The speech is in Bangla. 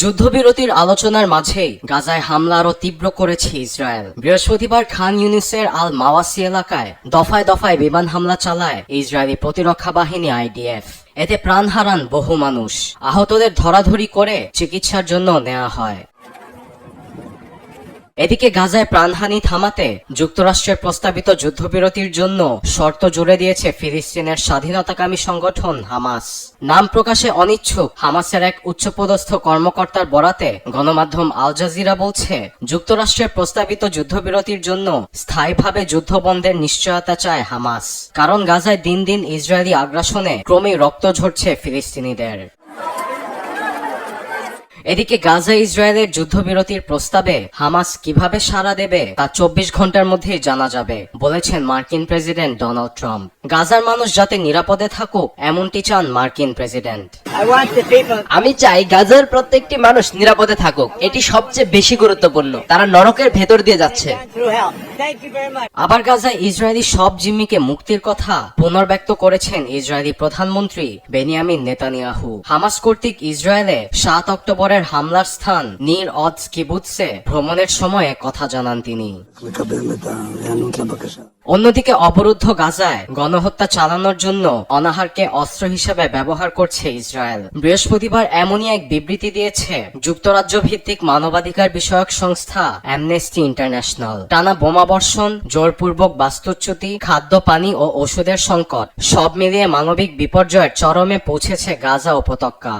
যুদ্ধবিরতির আলোচনার মাঝেই গাজায় হামলা আরও তীব্র করেছে ইসরায়েল। বৃহস্পতিবার খান ইউনিসের আল মাওয়াসি এলাকায় দফায় দফায় বিমান হামলা চালায় ইসরায়েলি প্রতিরক্ষা বাহিনী আইডিএফ। এতে প্রাণ হারান বহু মানুষ। আহতদের ধরাধরি করে চিকিৎসার জন্য নেওয়া হয়। এদিকে গাজায় প্রাণহানি থামাতে যুক্তরাষ্ট্রের প্রস্তাবিত যুদ্ধবিরতির জন্য শর্ত জুড়ে দিয়েছে ফিলিস্তিনের স্বাধীনতাকামী সংগঠন হামাস। নাম প্রকাশে অনিচ্ছুক, হামাসের এক উচ্চপদস্থ কর্মকর্তার বরাতে গণমাধ্যম আল জাজিরা বলছে, যুক্তরাষ্ট্রের প্রস্তাবিত যুদ্ধবিরতির জন্য স্থায়ীভাবে যুদ্ধবন্ধের নিশ্চয়তা চায় হামাস, কারণ গাজায় দিন দিন ইসরায়েলি আগ্রাসনে ক্রমেই রক্ত ঝরছে ফিলিস্তিনিদের। এদিকে গাজা ইসরায়েলের যুদ্ধবিরতির প্রস্তাবে হামাস কীভাবে সাড়া দেবে তা চব্বিশ ঘণ্টার মধ্যেই জানা যাবে, বলেছেন মার্কিন প্রেসিডেন্ট ডোনাল্ড ট্রাম্প। গাজার মানুষ যাতে নিরাপদে থাকুক, এমনটি চান মার্কিন প্রেসিডেন্ট। আমি চাই গাজার প্রত্যেকটি মানুষ নিরাপদে থাকুক। এটি সবচেয়ে বেশি গুরুত্বপূর্ণ। তারা nরকের ভেতর দিয়ে যাচ্ছে. আবার গাজায় ইসরায়েলি সব জিম্মিকে মুক্তির কথা পুনর্ব্যক্ত করেছেন ইসরায়েলি প্রধানমন্ত্রী বেনিয়ামিন নেতানিয়াহু। হামাস কর্তৃক ইসরায়েলে সাত অক্টোবরের হামলার স্থান নির অজ কিবুৎসে ভ্রমণের সময়ে কথা জানান তিনি। অন্যদিকে অবরুদ্ধ গাজায় গণহত্যা চালানোর জন্য অনাহারকে অস্ত্র হিসেবে ব্যবহার করছে ইসরায়েল। বৃহস্পতিবার এমনই এক বিবৃতি দিয়েছে যুক্তরাজ্য ভিত্তিক মানবাধিকার বিষয়ক সংস্থা অ্যামনেস্টি ইন্টারন্যাশনাল টানা বোমাবর্ষণ, জোরপূর্বক বাস্তুচ্যুতি, খাদ্য, পানি ও ওষুধের সংকট, সব মিলিয়ে মানবিক বিপর্যয়ের চরমে পৌঁছেছে গাজা উপত্যকা।